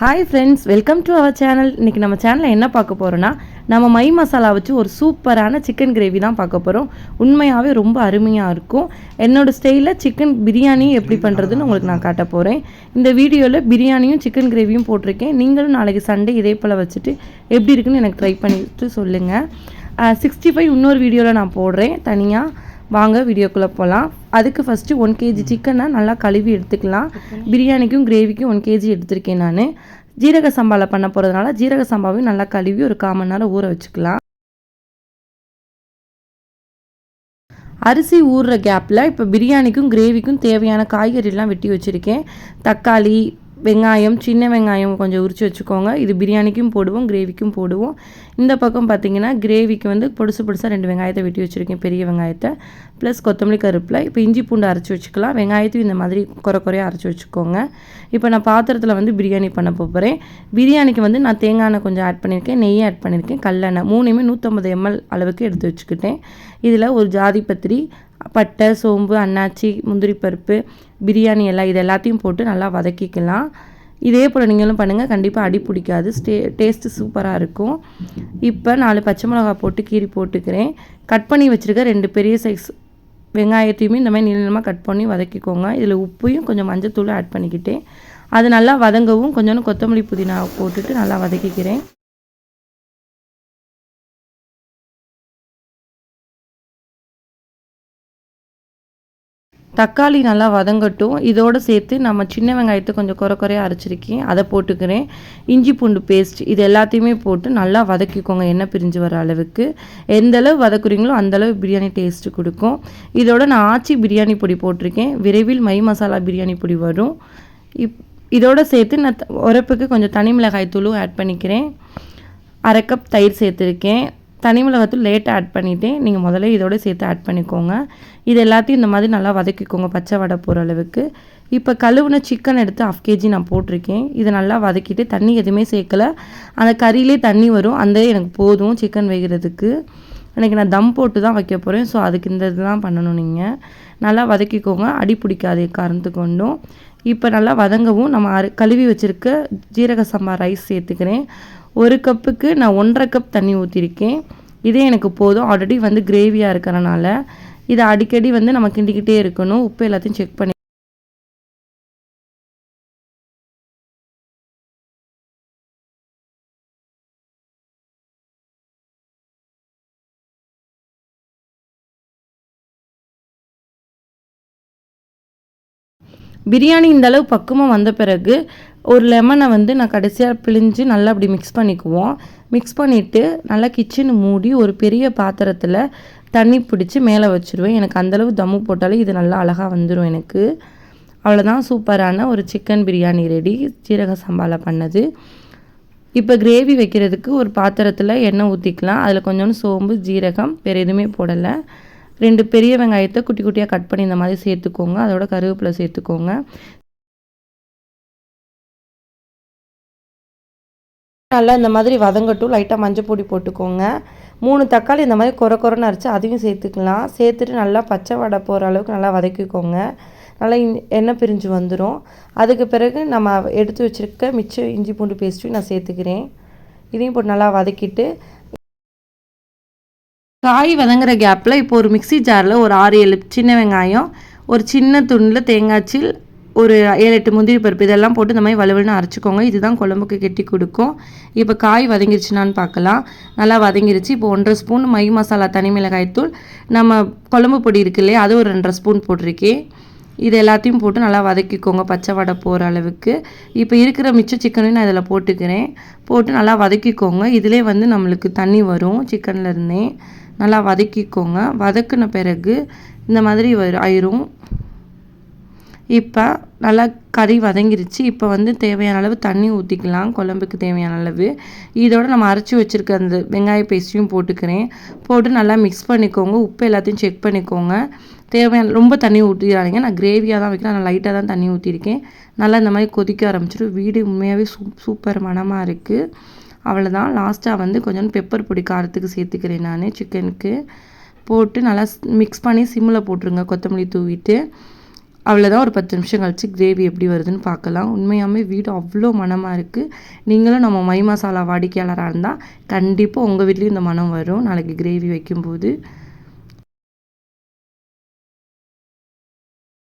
Hi friends welcome to our channel இன்றைக்கி நம்ம சேனலில் என்ன பார்க்க போகிறோன்னா நம்ம மை மசாலா வச்சு ஒரு சூப்பரான சிக்கன் கிரேவி தான் பார்க்க போகிறோம் உண்மையாகவே ரொம்ப அருமையாக இருக்கும். என்னோடய ஸ்டைலில் சிக்கன் பிரியாணி எப்படி பண்ணுறதுன்னு உங்களுக்கு நான் காட்ட போகிறேன் இந்த வீடியோவில் பிரியாணியும் சிக்கன் கிரேவியும் போட்டிருக்கேன். நீங்களும் நாளைக்கு சண்டே இதே போல் வச்சுட்டு எப்படி இருக்குன்னு எனக்கு ட்ரை பண்ணிட்டு சொல்லுங்கள் சிக்ஸ்டி ஃபைவ் இன்னொரு வீடியோவில் நான் போடுறேன். தனியாக வாங்க வீடியோக்குள்ளே போகலாம் அதுக்கு ஃபஸ்ட்டு ஒன் கேஜி சிக்கனை நல்லா கழுவி எடுத்துக்கலாம். பிரியாணிக்கும் கிரேவிக்கும் ஒன் கேஜி எடுத்திருக்கேன் நான். ஜீரக சம்பாவில் பண்ண போகிறதுனால ஜீரக சம்பாவையும் நல்லா கழுவி ஒரு கால் மணி நேரம் ஊற வச்சுக்கலாம். அரிசி ஊறுற கேப்பில் இப்போ பிரியாணிக்கும் கிரேவிக்கும் தேவையான காய்கறிலாம் வெட்டி வச்சுருக்கேன். தக்காளி வெங்காயம் சின்ன வெங்காயம் கொஞ்சம் உரித்து வச்சுக்கோங்க. இது பிரியாணிக்கும் போடுவோம் கிரேவிக்கும் போடுவோம். இந்த பக்கம் பார்த்தீங்கன்னா கிரேவிக்கு வந்து பொடுசு பொடுசாக ரெண்டு வெங்காயத்தை வெட்டி வச்சுருக்கேன் பெரிய வெங்காயத்தை. ப்ளஸ் கொத்தமல்லி கருப்பில் இப்போ இஞ்சி பூண்டு அரைச்சி வச்சுக்கலாம். வெங்காயத்தையும் இந்த மாதிரி குறை குறையாக அரைச்சி வச்சுக்கோங்க. இப்போ நான் பாத்திரத்தில் வந்து பிரியாணி பண்ண போகிறேன் பிரியாணிக்கு வந்து நான் தேங்காய் எண்ணெய் கொஞ்சம் ஆட் பண்ணியிருக்கேன் நெய் ஆட் பண்ணியிருக்கேன் கல்லெண்ணெய். மூணுமே நூற்றம்பது எம்எல் அளவுக்கு எடுத்து வச்சுக்கிட்டேன். இதில் ஒரு ஜாதி பத்திரி பட்டை சோம்பு அன்னாச்சி முந்திரி பருப்பு பிரியாணி எல்லாம் இது எல்லாத்தையும் போட்டு நல்லா வதக்கிக்கலாம். இதே போல் நீங்களும் பண்ணுங்கள் கண்டிப்பாக அடி பிடிக்காது. ஸ்டே டேஸ்ட்டு சூப்பராக இருக்கும். இப்போ நாலு பச்சை மிளகா போட்டு கீரி போட்டுக்கிறேன். கட் பண்ணி வச்சுருக்க ரெண்டு பெரிய சைஸ் வெங்காயத்தையுமே இந்த மாதிரி நீளமாக கட் பண்ணி வதக்கிக்கோங்க. இதில் உப்பையும் கொஞ்சம் மஞ்சத்தூள் ஆட் பண்ணிக்கிட்டேன். அது நல்லா வதங்கவும் கொஞ்சோண்டு கொத்தமல்லி புதினா போட்டுட்டு நல்லா வதக்கிக்கிறேன். தக்காளி நல்லா வதங்கட்டும். இதோடு சேர்த்து நம்ம சின்ன வெங்காயத்தை கொஞ்சம் குறை குறையாக அரைச்சிருக்கேன் அதை போட்டுக்கிறேன். இஞ்சி பூண்டு பேஸ்ட் இது எல்லாத்தையுமே போட்டு நல்லா வதக்கிக்கோங்க எண்ணெய் பிரிஞ்சு வர அளவுக்கு. எந்த அளவு வதக்குறீங்களோ அந்தளவு பிரியாணி டேஸ்ட்டு கொடுக்கும். இதோட நான் ஆச்சி பிரியாணி பொடி போட்டிருக்கேன். விரைவில் மை மசாலா பிரியாணி பொடி வரும். இப் இதோடு சேர்த்து நான் உரப்புக்கு கொஞ்சம் தனி மிளகாய் தூளும் ஆட் பண்ணிக்கிறேன். அரை கப் தயிர் சேர்த்துருக்கேன். தனி மிளகாத்தூள் லேட்டாக ஆட் பண்ணிவிட்டேன் நீங்கள் முதல்ல இதோட சேர்த்து ஆட் பண்ணிக்கோங்க. இது எல்லாத்தையும் இந்த மாதிரி நல்லா வதக்கிக்கோங்க பச்சை வடை போகிற அளவுக்கு. இப்போ கழுவுன சிக்கன் எடுத்து ஆஃப் கேஜி நான் போட்டிருக்கேன். இதை நல்லா வதக்கிட்டு தண்ணி எதுவுமே சேர்க்கலை. அந்த கறியிலே தண்ணி வரும். அந்த எனக்கு போதும் சிக்கன் வேகிறதுக்கு. எனக்கு நான் தம் போட்டு தான் வைக்க போகிறேன் ஸோ அதுக்கு இந்த இதுதான் பண்ணணும் நீங்கள் நல்லா வதக்கிக்கோங்க. அடி பிடிக்காது காரணத்துக்கு கொண்டும் இப்போ நல்லா வதங்கவும் நம்ம அரு கழுவி வச்சுருக்க ஜீரக சம்பா ரைஸ் சேர்த்துக்கிறேன். ஒரு கப்புக்கு நான் ஒன்றரை கப் தண்ணி ஊற்றிருக்கேன் இதே எனக்கு போதும். ஆல்ரெடி வந்து கிரேவியாக இருக்கிறனால இதை அடிக்கடி வந்து நம்ம கிண்டிக்கிட்டே இருக்கணும். உப்பு எல்லாத்தையும் செக் பண்ணி பிரியாணி இந்த அளவு பக்குவம் வந்த பிறகு ஒரு லெமனை வந்து நான் கடைசியாக பிழிஞ்சு நல்லா அப்படி மிக்ஸ் பண்ணிக்குவோம். மிக்ஸ் பண்ணிவிட்டு நல்லா கிச்சன் மூடி ஒரு பெரிய பாத்திரத்தில் தண்ணி பிடிச்சி மேலே வச்சுருவேன். எனக்கு அந்தளவு தம்மு போட்டாலே இது நல்லா அழகாக வந்துடும் எனக்கு. அவ்வளோதான் சூப்பரான ஒரு சிக்கன் பிரியாணி ரெடி சீரக சம்பாவில் பண்ணது. இப்போ கிரேவி வைக்கிறதுக்கு ஒரு பாத்திரத்தில் எண்ணெய் ஊற்றிக்கலாம் அதில் கொஞ்சோண்டு சோம்பு ஜீரகம் வேறு எதுவுமே போடலை. ரெண்டு பெரிய வெங்காயத்தை குட்டி குட்டியாக கட் பண்ணி இந்த மாதிரி சேர்த்துக்கோங்க. அதோட கருவேப்பிலை சேர்த்துக்கோங்க. நல்லா இந்த மாதிரி வதங்கட்டும். லைட்டாக மஞ்சள் பொடி போட்டுக்கோங்க. மூணு தக்காளி இந்த மாதிரி குறை குறைன்னு அரைச்சி அதையும் சேர்த்துக்கலாம். சேர்த்துட்டு நல்லா பச்சை வடை போகிற அளவுக்கு நல்லா வதக்கிக்கோங்க. நல்லா எண்ணெய் பிரிஞ்சு வந்துடும் அதுக்கு பிறகு நம்ம எடுத்து வச்சுருக்க மிச்சம் இஞ்சி பூண்டு பேஸ்ட்டையும் நான் சேர்த்துக்கிறேன். இதையும் போட்டு நல்லா வதக்கிட்டு காய் வதங்குற கேப்பில் இப்போ ஒரு மிக்சி ஜாரில் ஒரு ஆறு ஏழு சின்ன வெங்காயம் ஒரு சின்ன துண்டில் தேங்காய்ச்சில் ஒரு ஏழு எட்டு முந்திரி பருப்பு இதெல்லாம் போட்டு இந்த மாதிரி வலுவலுன்னு அரைச்சிக்கோங்க. இதுதான் குழம்புக்கு கெட்டி கொடுக்கும். இப்போ காய் வதங்கிருச்சுனான்னு பார்க்கலாம். நல்லா வதங்கிருச்சு. இப்போ ஒன்றரை ஸ்பூன் மை மசாலா தனி மிளகாய் தூள். நம்ம குழம்பு பொடி இருக்கு இல்லையா அது ஒரு ரெண்டரை ஸ்பூன் போட்டிருக்கேன் இது எல்லாத்தையும் போட்டு நல்லா வதக்கிக்கோங்க பச்சை வடை போகிற அளவுக்கு. இப்போ இருக்கிற மிச்ச சிக்கனையும் நான் இதில் போட்டுக்கிறேன். போட்டு நல்லா வதக்கிக்கோங்க. இதிலே வந்து நம்மளுக்கு தண்ணி வரும் சிக்கன்லேருந்தே நல்லா வதக்கிக்கோங்க. வதக்குன பிறகு இந்த மாதிரி வரும் ஆயிரும் இப்போ நல்லா கறி வதங்கிருச்சு. இப்போ வந்து தேவையான அளவு தண்ணி ஊற்றிக்கலாம் குழம்புக்கு தேவையான அளவு. இதோடு நம்ம அரைச்சி வச்சுருக்க அந்த வெங்காய பேஸ்ட்டையும் போட்டுக்கிறேன். போட்டு நல்லா மிக்ஸ் பண்ணிக்கோங்க. உப்பு எல்லாத்தையும் செக் பண்ணிக்கோங்க. தேவையான ரொம்ப தண்ணி ஊற்றிடாதீங்க நான் கிரேவியாக தான் வைக்கிறேன். நான் லைட்டாக தான் தண்ணி ஊற்றிருக்கேன் நல்லா இந்த மாதிரி கொதிக்க ஆரம்பிச்சிடும் வீடு உண்மையாகவே சூ சூப்பர் மனமாக இருக்குது அவ்வளோதான் லாஸ்ட்டாக வந்து கொஞ்சம் பெப்பர் பொடி காரத்துக்கு சேர்த்துக்கிறேன் நான் சிக்கனுக்கு போட்டு நல்லா மிக்ஸ் பண்ணி சிம்மில் போட்டுருங்க. கொத்தமல்லி தூவிட்டு. அவ்வளோதான் ஒரு பத்து நிமிஷம் கழிச்சு கிரேவி எப்படி வருதுன்னு பார்க்கலாம். உண்மையாகவே வீடு அவ்வளோ மணமாக இருக்குது நீங்களும் நம்ம மை மசாலா வாடிக்கையாளராக இருந்தால் கண்டிப்பாக உங்கள் வீட்லேயும் இந்த மனம் வரும். நாளைக்கு கிரேவி வைக்கும்போது.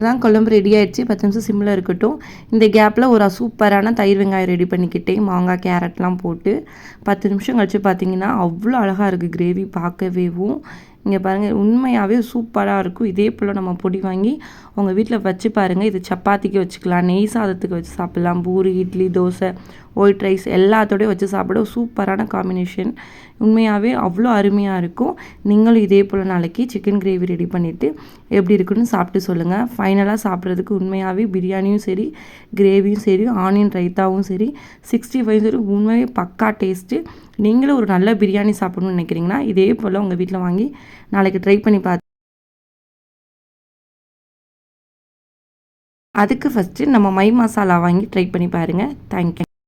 தான் குழம்பு ரெடி ஆயிடுச்சு. பத்து நிமிஷம் சிம்மில் இருக்கட்டும். இந்த கேப்பில் ஒரு சூப்பரான தயிர் வெங்காயம் ரெடி பண்ணிக்கிட்டேன் மாங்காய் கேரட்லாம் போட்டு பத்து நிமிஷம் கழித்து பார்த்தீங்கன்னா அவ்வளோ அழகாக இருக்குது கிரேவி பார்க்கவேவும் இங்கே பாருங்கள் உண்மையாகவே சூப்பராக இருக்கும். இதே போல் நம்ம பொடி வாங்கி உங்கள் வீட்டில் வச்சு பாருங்கள் இது சப்பாத்திக்கு வச்சுக்கலாம் நெய் சாதத்துக்கு வச்சு சாப்பிட்லாம். பூரி இட்லி தோசை ஒயிட் ரைஸ் எல்லாத்தோடையும் வச்சு சாப்பிட சூப்பரான காம்பினேஷன் உண்மையாகவே அவ்வளோ அருமையாக இருக்கும். நீங்களும் இதே போல் நாளைக்கு சிக்கன் கிரேவி ரெடி பண்ணிவிட்டு எப்படி இருக்குன்னு சாப்பிட்டு சொல்லுங்கள் ஃபைனலாக சாப்பிட்றதுக்கு உண்மையாகவே பிரியாணியும் சரி கிரேவியும் சரி ஆனியன் ரைத்தாவும் சரி சிக்ஸ்டி ஃபைவ் சரி உண்மையாகவே பக்கா டேஸ்ட்டு நீங்களும் ஒரு நல்ல பிரியாணி சாப்பிடணும்னு நினைக்கிறீங்கன்னா இதே போல் உங்கள் வீட்டில் வாங்கி நாளைக்கு ட்ரை பண்ணி பார்த்து அதுக்கு ஃபஸ்ட்டு நம்ம மை மசாலா வாங்கி ட்ரை பண்ணி பாருங்கள் தேங்க்யூ